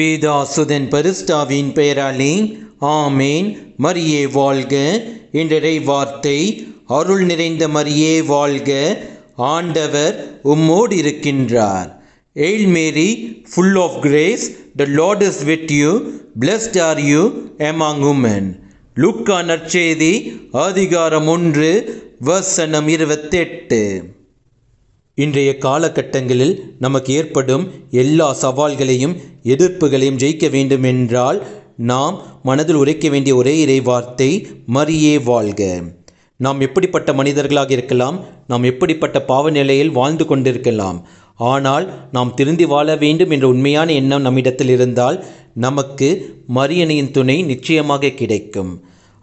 பேதாசுதன் பரிஸ்டாவின் பெயராலே ஆமேன். மரியே வாழ்க. என்றரை வார்த்தை அருள் நிறைந்த மரியே வாழ்க. ஆண்டவர் உம்மோடு இருக்கின்றார். Hail Mary full of grace the lord is with you blessed are you among women லுக்கா நற்செய்தி அதிகாரம் ஒன்று வசனம் இருபத்தெட்டு. இன்றைய காலகட்டங்களில் நமக்கு ஏற்படும் எல்லா சவால்களையும் எதிர்ப்புகளையும் ஜெயிக்க வேண்டும் என்றால் நாம் மனதில் உரைக்க வேண்டிய ஒரே இறை வார்த்தை மரியே வாழ்க. நாம் எப்படிப்பட்ட மனிதர்களாக இருக்கலாம் நாம் எப்படிப்பட்ட பாவநிலையில் வாழ்ந்து கொண்டிருக்கலாம். ஆனால் நாம் திருந்தி வாழ வேண்டும் என்ற உண்மையான எண்ணம் நம்மிடத்தில் இருந்தால் நமக்கு மரியணையின் துணை நிச்சயமாக கிடைக்கும்.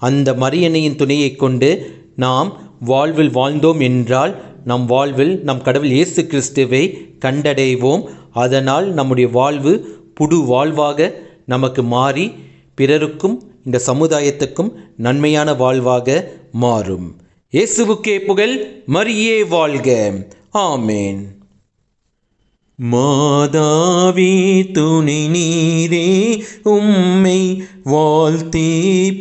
அந்த மரியணையின் துணையை கொண்டு நாம் வாழ்வில் வாழ்ந்தோம் என்றால் நம் வாழ்வில் நம் கடவுள் இயேசு கிறிஸ்துவை கண்டடைவோம். அதனால் நம்முடைய வாழ்வு புது வாழ்வாக நமக்கு மாறி பிறருக்கும் இந்த சமுதாயத்துக்கும் நன்மையான வாழ்வாக மாறும். இயேசுவுக்கே புகழ் மரியே வாழ்க. ஆமேன். மாதாவி துணி நீரே உம்மை வாழ்த்தி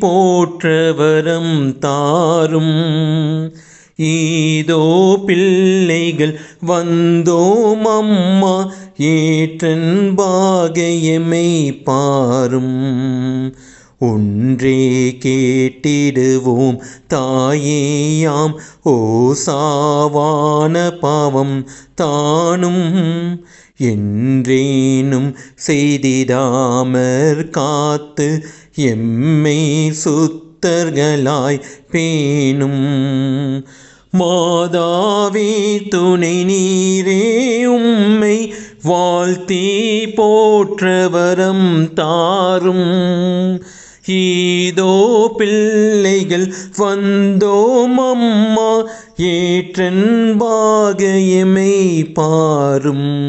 போற்றவரம் தாரும். ஈதோ பிள்ளைகள் வந்தோம் அம்மா ஏற்றன் பாகையமை பாரும். ஒன்றே கேட்டிடுவோம் தாயேயாம் ஓ சாவான பாவம் தானும். என்றேனும் செய்திடாமற் காத்து எம்மை சுத்தர்களாய் பேணும். மாதாவே துணை நீரே உம்மை வாழ்த்தி போற்றவரம் தாரும். ஈதோ பிள்ளைகள் வந்தோம் அம்மா ஏற்றன் பாகையமை பாரும்.